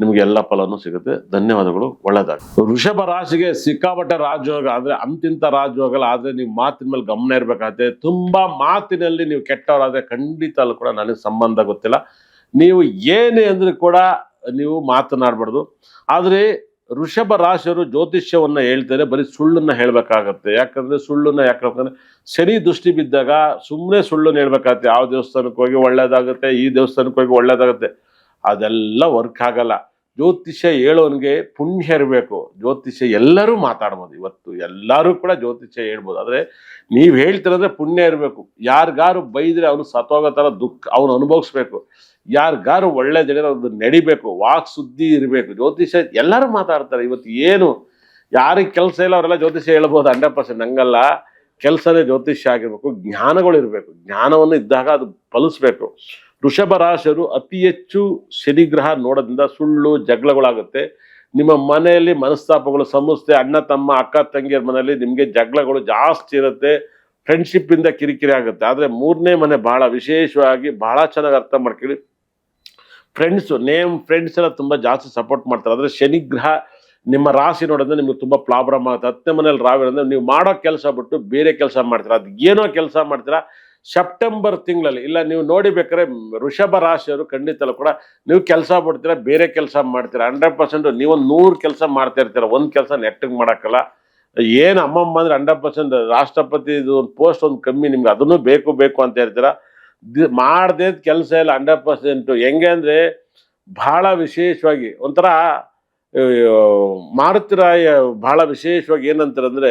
ನಿಮಗೆ ಎಲ್ಲ ಫಲನೂ ಸಿಗುತ್ತೆ. ಧನ್ಯವಾದಗಳು. ಒಳ್ಳೆಯದಾಗುತ್ತೆ ವೃಷಭ ರಾಶಿಗೆ ಸಿಕ್ಕಾಪಟ್ಟೆ ರಾಜಯೋಗ ಅಂದ್ರೆ ಅಂತಿಂತ ರಾಜಯೋಗ ಆದ್ರೆ ನೀವು ಮಾತಿನ ಮೇಲೆ ಗಮನ ಇರ್ಬೇಕಾಗತ್ತೆ ತುಂಬಾ ಮಾತಿನಲ್ಲಿ ನೀವು ಕೆಟ್ಟವರಾದ್ರೆ ಖಂಡಿತ ಅಲ್ಲೂ ಕೂಡ ನನಗೆ ಸಂಬಂಧ ಗೊತ್ತಿಲ್ಲ. ನೀವು ಏನೇ ಅಂದ್ರೂ ಕೂಡ ನೀವು ಮಾತನಾಡಬಾರ್ದು. ಆದ್ರೆ ಋಷಭ ರಾಶಿಯವರು ಜ್ಯೋತಿಷ್ಯವನ್ನ ಹೇಳ್ತಾರೆ, ಬರೀ ಸುಳ್ಳನ್ನ ಹೇಳ್ಬೇಕಾಗತ್ತೆ. ಯಾಕಂದ್ರೆ ಸುಳ್ಳನ್ನ ಯಾಕಂದ್ರೆ ಶನಿ ದೃಷ್ಟಿ ಬಿದ್ದಾಗ ಸುಮ್ಮನೆ ಸುಳ್ಳನ್ನ ಹೇಳ್ಬೇಕಾಗತ್ತೆ. ಯಾವ ದೇವಸ್ಥಾನಕ್ಕೆ ಹೋಗಿ ಒಳ್ಳೇದಾಗುತ್ತೆ, ಈ ದೇವಸ್ಥಾನಕ್ಕೆ ಹೋಗಿ ಒಳ್ಳೇದಾಗುತ್ತೆ. ಅದೆಲ್ಲ ವರ್ಕ್ ಆಗಲ್ಲ. ಜ್ಯೋತಿಷ್ಯ ಹೇಳೋನ್ಗೆ ಪುಣ್ಯ ಇರಬೇಕು. ಜ್ಯೋತಿಷ್ಯ ಎಲ್ಲರೂ ಮಾತಾಡ್ಬೋದು ಇವತ್ತು. ಎಲ್ಲರೂ ಕೂಡ ಜ್ಯೋತಿಷ್ಯ ಹೇಳ್ಬೋದು. ಆದರೆ ನೀವು ಹೇಳ್ತಿರೋದ್ರೆ ಪುಣ್ಯ ಇರಬೇಕು. ಯಾರಿಗಾರು ಬೈದರೆ ಅವನು ಸತ್ತೋಗೋ ಥರ ದುಃಖ ಅವನು ಅನುಭವಿಸ್ಬೇಕು. ಯಾರಿಗಾರು ಒಳ್ಳೆ ಜನ ಅದು ನಡಿಬೇಕು. ವಾಕ್ ಸುದ್ದಿ ಇರಬೇಕು. ಜ್ಯೋತಿಷ್ಯ ಎಲ್ಲರೂ ಮಾತಾಡ್ತಾರೆ. ಇವತ್ತು ಏನು? ಯಾರಿಗೆ ಕೆಲಸ ಇಲ್ಲ ಅವರೆಲ್ಲ ಜ್ಯೋತಿಷ್ಯ ಹೇಳ್ಬೋದು ಹಂಡ್ರೆಡ್ ಪರ್ಸೆಂಟ್. ಹಂಗಲ್ಲ. ಕೆಲಸನೇ ಜ್ಯೋತಿಷ್ಯ ಆಗಿರಬೇಕು. ಜ್ಞಾನಗಳು ಇರಬೇಕು. ಜ್ಞಾನವನ್ನು ಇದ್ದಾಗ ಅದು ಫಲಿಸ್ಬೇಕು. ವೃಷಭ ರಾಶಿಯರು ಅತಿ ಹೆಚ್ಚು ಶನಿಗ್ರಹ ನೋಡೋದ್ರಿಂದ ಸುಳ್ಳು, ಜಗಳಗಳಾಗುತ್ತೆ. ನಿಮ್ಮ ಮನೆಯಲ್ಲಿ ಮನಸ್ತಾಪಗಳು, ಸಮಸ್ಯೆ, ಅಣ್ಣ, ತಮ್ಮ, ಅಕ್ಕ, ತಂಗಿಯರ ಮನೆಯಲ್ಲಿ ನಿಮಗೆ ಜಗಳಗಳು ಜಾಸ್ತಿ ಇರುತ್ತೆ. ಫ್ರೆಂಡ್ಶಿಪ್ಪಿಂದ ಕಿರಿಕಿರಿ ಆಗುತ್ತೆ. ಆದ್ರೆ ಮೂರನೇ ಮನೆ ಬಹಳ ವಿಶೇಷವಾಗಿ ಬಹಳ ಚೆನ್ನಾಗಿ ಅರ್ಥ ಮಾಡ್ಕೊಳ್ಳಿ. ಫ್ರೆಂಡ್ಸು ನೇಮ್ ಫ್ರೆಂಡ್ಸ್ ಎಲ್ಲ ತುಂಬಾ ಜಾಸ್ತಿ ಸಪೋರ್ಟ್ ಮಾಡ್ತಾರೆ. ಆದ್ರೆ ಶನಿಗ್ರಹ ನಿಮ್ಮ ರಾಶಿ ನೋಡೋದ್ರೆ ನಿಮ್ಗೆ ತುಂಬಾ ಪ್ರಾಬ್ಲಮ್ ಆಗುತ್ತೆ. ಹತ್ತನೇ ಮನೇಲಿ ರಾವಿರೋದ್ರೆ ನೀವು ಮಾಡೋ ಕೆಲಸ ಬಿಟ್ಟು ಬೇರೆ ಕೆಲಸ ಮಾಡ್ತೀರಾ. ಅದು ಏನೋ ಕೆಲಸ ಮಾಡ್ತೀರಾ. ಸೆಪ್ಟೆಂಬರ್ ತಿಂಗಳಲ್ಲಿ, ಇಲ್ಲ ನೀವು ನೋಡಿಬೇಕಾದ್ರೆ ಋಷಭ ರಾಶಿಯವರು ಖಂಡಿತಲ್ಲೂ ಕೂಡ ನೀವು ಕೆಲಸ ಬಿಡ್ತೀರಾ ಬೇರೆ ಕೆಲಸ ಮಾಡ್ತೀರಾ ಹಂಡ್ರೆಡ್ ಪರ್ಸೆಂಟ್ ನೀವೊಂದು ನೂರು ಕೆಲಸ ಮಾಡ್ತಾ ಇರ್ತೀರ, ಒಂದು ಕೆಲಸ ನೆಟ್ಟಿಗೆ ಮಾಡೋಕ್ಕಲ್ಲ. ಏನು ಅಮ್ಮಮ್ಮ ಅಂದರೆ ಹಂಡ್ರೆಡ್ ಪರ್ಸೆಂಟ್ ರಾಷ್ಟ್ರಪತಿ ಒಂದು ಪೋಸ್ಟ್ ಒಂದು ಕಮ್ಮಿ ನಿಮ್ಗೆ, ಅದನ್ನು ಬೇಕು ಬೇಕು ಅಂತ ಹೇಳ್ತೀರಾ? ಮಾಡ್ದೇ ಕೆಲಸ ಇಲ್ಲ ಹಂಡ್ರೆಡ್ ಪರ್ಸೆಂಟ್ ಹೆಂಗೆ ಅಂದ್ರೆ ಬಹಳ ವಿಶೇಷವಾಗಿ ಒಂಥರ ಮಾರುತಿರಾಯ ಬಹಳ ವಿಶೇಷವಾಗಿ ಏನಂತಾರೆ ಅಂದ್ರೆ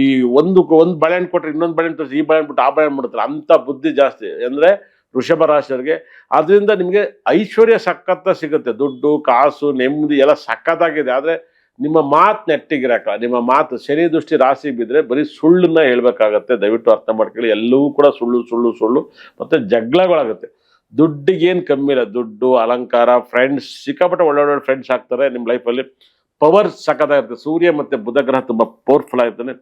ಈ ಒಂದು ಒಂದು ಬಾಳೆಹಣ್ಣು ಕೊಟ್ಟರೆ ಇನ್ನೊಂದು ಬಳೆಹಣ್ಣು ತೋರಿಸಿ, ಈ ಬಳೆಹಣ್ಣು ಬಿಟ್ಟು ಆ ಬಳೆಹಣ್ಣು ಮಾಡ್ತಾರೆ ಅಂಥ ಬುದ್ಧಿ ಜಾಸ್ತಿ. ಅಂದರೆ ವೃಷಭ ರಾಶಿಯವರಿಗೆ ಅದರಿಂದ ನಿಮಗೆ ಐಶ್ವರ್ಯ ಸಖತ್ತ ಸಿಗುತ್ತೆ. ದುಡ್ಡು, ಕಾಸು, ನೆಮ್ಮದಿ ಎಲ್ಲ ಸಖತ್ತಾಗಿದೆ. ಆದರೆ ನಿಮ್ಮ ಮಾತು ನೆಟ್ಟಿಗಿರಕ್ಕ ನಿಮ್ಮ ಮಾತು ಶನಿ ದೃಷ್ಟಿ ರಾಶಿ ಬಿದ್ದರೆ ಬರೀ ಸುಳ್ಳನ್ನ ಹೇಳಬೇಕಾಗತ್ತೆ. ದಯವಿಟ್ಟು ಅರ್ಥ ಮಾಡ್ಕೊಳ್ಳಿ. ಎಲ್ಲವೂ ಕೂಡ ಸುಳ್ಳು ಸುಳ್ಳು ಸುಳ್ಳು ಮತ್ತು ಜಗಳಗಳಾಗುತ್ತೆ. ದುಡ್ಡಿಗೇನು ಕಮ್ಮಿ ಇಲ್ಲ. ದುಡ್ಡು, ಅಲಂಕಾರ ಫ್ರೆಂಡ್ಸ್ ಸಿಕ್ಕಾಪಟ್ಟೆ ಒಳ್ಳೊಳ್ಳೆ ಫ್ರೆಂಡ್ಸ್ ಆಗ್ತಾರೆ. ನಿಮ್ಮ ಲೈಫಲ್ಲಿ ಪವರ್ ಸಖತ್ತಾಗಿರುತ್ತೆ. ಸೂರ್ಯ ಮತ್ತು ಬುಧ ಗ್ರಹ ತುಂಬಾ ಪವರ್ಫುಲ್ ಆಗಿರ್ತಾನೆ.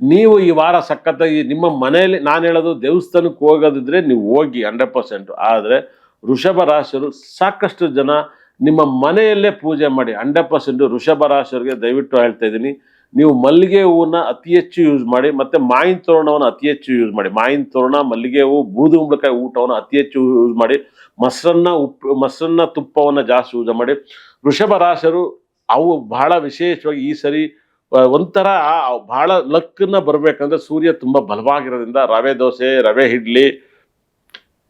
ನೀವು ಈ ವಾರ ಸಖತ್ತಾಗಿ ನಿಮ್ಮ ಮನೆಯಲ್ಲಿ ನಾನು ಹೇಳೋದು ದೇವಸ್ಥಾನಕ್ಕೆ ಹೋಗೋದಿದ್ರೆ ನೀವು ಹೋಗಿ ಹಂಡ್ರೆಡ್ ಪರ್ಸೆಂಟ್ ಆದರೆ ವೃಷಭ ರಾಶಿಯರು ಸಾಕಷ್ಟು ಜನ ನಿಮ್ಮ ಮನೆಯಲ್ಲೇ ಪೂಜೆ ಮಾಡಿ ಹಂಡ್ರೆಡ್ ಪರ್ಸೆಂಟು ಋಷಭ ರಾಶಿಯವರಿಗೆ ದಯವಿಟ್ಟು ಹೇಳ್ತಾ ಇದ್ದೀನಿ. ನೀವು ಮಲ್ಲಿಗೆ ಹೂವನ್ನ ಅತಿ ಹೆಚ್ಚು ಯೂಸ್ ಮಾಡಿ ಮತ್ತೆ ಮಾಯಿನ ತೋರಣವನ್ನು ಅತಿ ಹೆಚ್ಚು ಯೂಸ್ ಮಾಡಿ. ಮಾಯಿನ ತೋರಣ, ಮಲ್ಲಿಗೆ ಹೂವು ಬೂದುಗುಂಬಳಕಾಯಿ ಊಟವನ್ನು ಅತಿ ಹೆಚ್ಚು ಯೂಸ್ ಮಾಡಿ. ಮೊಸರನ್ನ ಉಪ್ಪು ಮೊಸರನ್ನ ತುಪ್ಪವನ್ನು ಜಾಸ್ತಿ ಯೂಸ್ ಮಾಡಿ. ವೃಷಭ ರಾಶಿಯರು ಅವು ಬಹಳ ವಿಶೇಷವಾಗಿ ಈ ಸರಿ ಒಂಥರ ಬಹಳ ಲಕ್ಕನ್ನ ಬರ್ಬೇಕಂದ್ರೆ ಸೂರ್ಯ ತುಂಬಾ ಬಲವಾಗಿರೋದ್ರಿಂದ ರವೆ ದೋಸೆ, ರವೆ ಇಡ್ಲಿ,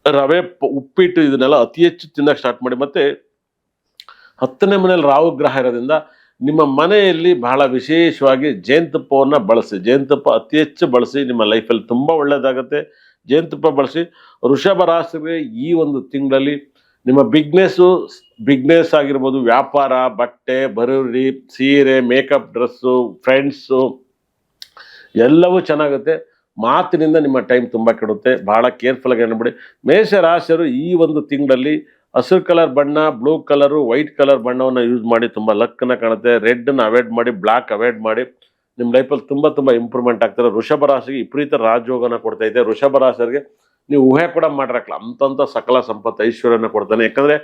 ರವೆ ಉಪ್ಪಿಟ್ಟು ಇದನ್ನೆಲ್ಲ ಅತಿ ಹೆಚ್ಚು ತಿನ್ನಕ್ಕೆ ಸ್ಟಾರ್ಟ್ ಮಾಡಿ. ಮತ್ತೆ ಹತ್ತನೇ ಮನೆಯಲ್ಲಿ ರಾಹು ಗ್ರಹ ಇರೋದ್ರಿಂದ ನಿಮ್ಮ ಮನೆಯಲ್ಲಿ ಬಹಳ ವಿಶೇಷವಾಗಿ ಜೇನುತುಪ್ಪವನ್ನು ಬಳಸಿ, ಜೇನುತುಪ್ಪ ಅತಿ ಹೆಚ್ಚು ಬಳಸಿ ನಿಮ್ಮ ಲೈಫಲ್ಲಿ ತುಂಬ ಒಳ್ಳೆಯದಾಗುತ್ತೆ ಜೇನುತುಪ್ಪ ಬಳಸಿ ವೃಷಭ ರಾಶಿಗೆ ಈ ಒಂದು ತಿಂಗಳಲ್ಲಿ ನಿಮ್ಮ ಬಿಗ್ನೆಸ್ಸು, ಬಿಗ್ನೆಸ್ ಆಗಿರ್ಬೋದು, ವ್ಯಾಪಾರ, ಬಟ್ಟೆ, ಬರೂರಿ, ಸೀರೆ, ಮೇಕಪ್, ಡ್ರೆಸ್ಸು, ಫ್ರೆಂಡ್ಸು, ಎಲ್ಲವೂ ಚೆನ್ನಾಗುತ್ತೆ. ಮಾತಿನಿಂದ ನಿಮ್ಮ ಟೈಮ್ ತುಂಬ ಕೆಡುತ್ತೆ. ಭಾಳ ಕೇರ್ಫುಲ್ಲಾಗಿ ಮೇಷ ರಾಶಿಯರು ಈ ಒಂದು ತಿಂಗಳಲ್ಲಿ ಹಸಿರು ಕಲರ್ ಬಣ್ಣ, ಬ್ಲೂ ಕಲರು, ವೈಟ್ ಕಲರ್ ಬಣ್ಣವನ್ನು ಯೂಸ್ ಮಾಡಿ ತುಂಬ ಲಕ್ಕನ್ನು ಕಾಣುತ್ತೆ. ರೆಡ್ನ ಅವಾಯ್ಡ್ ಮಾಡಿ ಬ್ಲ್ಯಾಕ್ ಅವಾಯ್ಡ್ ಮಾಡಿ ನಿಮ್ಮ ಲೈಫಲ್ಲಿ ತುಂಬ ತುಂಬ ಇಂಪ್ರೂವ್ಮೆಂಟ್ ಆಗ್ತಾರೆ. ವೃಷಭ ರಾಶಿಗೆ ವಿಪರೀತ ರಾಜಯೋಗನ ಕೊಡ್ತಾ ಇದೆ. ವೃಷಭ ರಾಶಿಯವರಿಗೆ ನೀವು ಊಹೆ ಕೂಡ ಮಾಡಿರಕ್ಲ ಅಂತಂಥ ಸಕಲ ಸಂಪತ್ತು ಐಶ್ವರ್ಯನ ಕೊಡ್ತಾನೆ. ಯಾಕಂದರೆ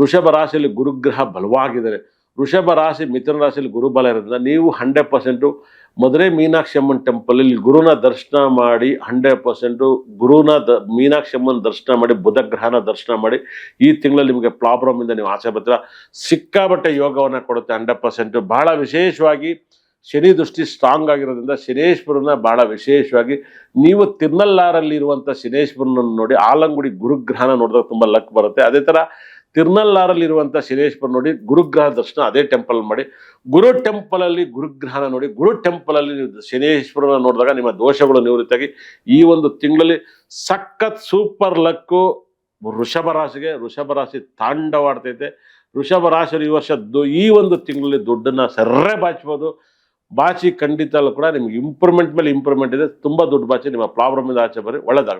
ವೃಷಭ ರಾಶಿಯಲ್ಲಿ ಗುರುಗ್ರಹ ಬಲವಾಗಿದ್ದಾರೆ, ವೃಷಭ ರಾಶಿ ಮಿಥುನ ರಾಶಿಯಲ್ಲಿ ಗುರುಬಲ ಇರೋದ್ರಿಂದ ನೀವು ಹಂಡ್ರೆಡ್ ಪರ್ಸೆಂಟು ಮದುವೆ ಮೀನಾಕ್ಷಿ ಅಮ್ಮನ ಟೆಂಪಲಲ್ಲಿ ಗುರುನ ದರ್ಶನ ಮಾಡಿ ಹಂಡ್ರೆಡ್ ಪರ್ಸೆಂಟು ಗುರುನ ದ ಮೀನಾಕ್ಷಿ ಅಮ್ಮನ ದರ್ಶನ ಮಾಡಿ, ಬುಧ ಗ್ರಹನ ದರ್ಶನ ಮಾಡಿ, ಈ ತಿಂಗಳಲ್ಲಿ ನಿಮಗೆ ಪ್ರಾಬ್ಲಮ್ ಇಂದ ನೀವು ಆಸೆ ಬರ್ತೀರ ಸಿಕ್ಕಾಬಟ್ಟೆ ಯೋಗವನ್ನು ಕೊಡುತ್ತೆ ಹಂಡ್ರೆಡ್ ಪರ್ಸೆಂಟು ಬಹಳ ವಿಶೇಷವಾಗಿ ಶನಿ ದೃಷ್ಟಿ ಸ್ಟ್ರಾಂಗ್ ಆಗಿರೋದ್ರಿಂದ ಶನೇಶ್ವರನ ಬಹಳ ವಿಶೇಷವಾಗಿ ನೀವು ತಿರ್ನಲ್ಲಾರಲ್ಲಿ ಶನೇಶ್ವರನನ್ನು ಶನೇಶ್ವರನ ನೋಡಿ ಆಲಂಗುಡಿ ಗುರುಗ್ರಹನ ನೋಡಿದಾಗ ತುಂಬ ಲಕ್ ಬರುತ್ತೆ. ಅದೇ ಥರ ತಿರ್ನಲ್ಲಾರಲ್ಲಿ ಇರುವಂಥ ಶನೇಶ್ವರ ನೋಡಿ ಗುರುಗ್ರಹ ದರ್ಶನ ಅದೇ ಟೆಂಪಲ್ ಮಾಡಿ. ಗುರು ಟೆಂಪಲ್ ಅಲ್ಲಿ ಗುರುಗ್ರಹನ ನೋಡಿ, ಗುರು ಟೆಂಪಲ್ ಅಲ್ಲಿ ನೀವು ಶನೇಶ್ವರನ ನೋಡಿದಾಗ ನಿಮ್ಮ ದೋಷಗಳು ನಿವೃತ್ತಿಯಾಗಿ ಈ ಒಂದು ತಿಂಗಳಲ್ಲಿ ಸಖತ್ ಸೂಪರ್ ಲಕ್ಕು ವೃಷಭ ರಾಶಿಗೆ, ವೃಷಭ ರಾಶಿ ತಾಂಡವಾಡ್ತೈತೆ. ವೃಷಭ ರಾಶಿ ಈ ವರ್ಷ ಈ ಒಂದು ತಿಂಗಳಲ್ಲಿ ದುಡ್ಡನ್ನು ಸರ್ರೆ ಬಾಚ್ಬೋದು ಬಾಚಿ ಖಂಡಿತ ಕೂಡ ನಿಮ್ಗೆ ಇಂಪ್ರೂವ್ಮೆಂಟ್ ಮೇಲೆ ಇಂಪ್ರೂವ್ಮೆಂಟ್ ಇದೆ. ತುಂಬಾ ದುಡ್ಡು ಬಾಚಿ, ನಿಮ್ಮ ಪ್ರಾಬ್ಲಮ್ ಇಂದ ಆಚೆ ಬರ್ರಿ. ಒಳ್ಳೇದಾಗ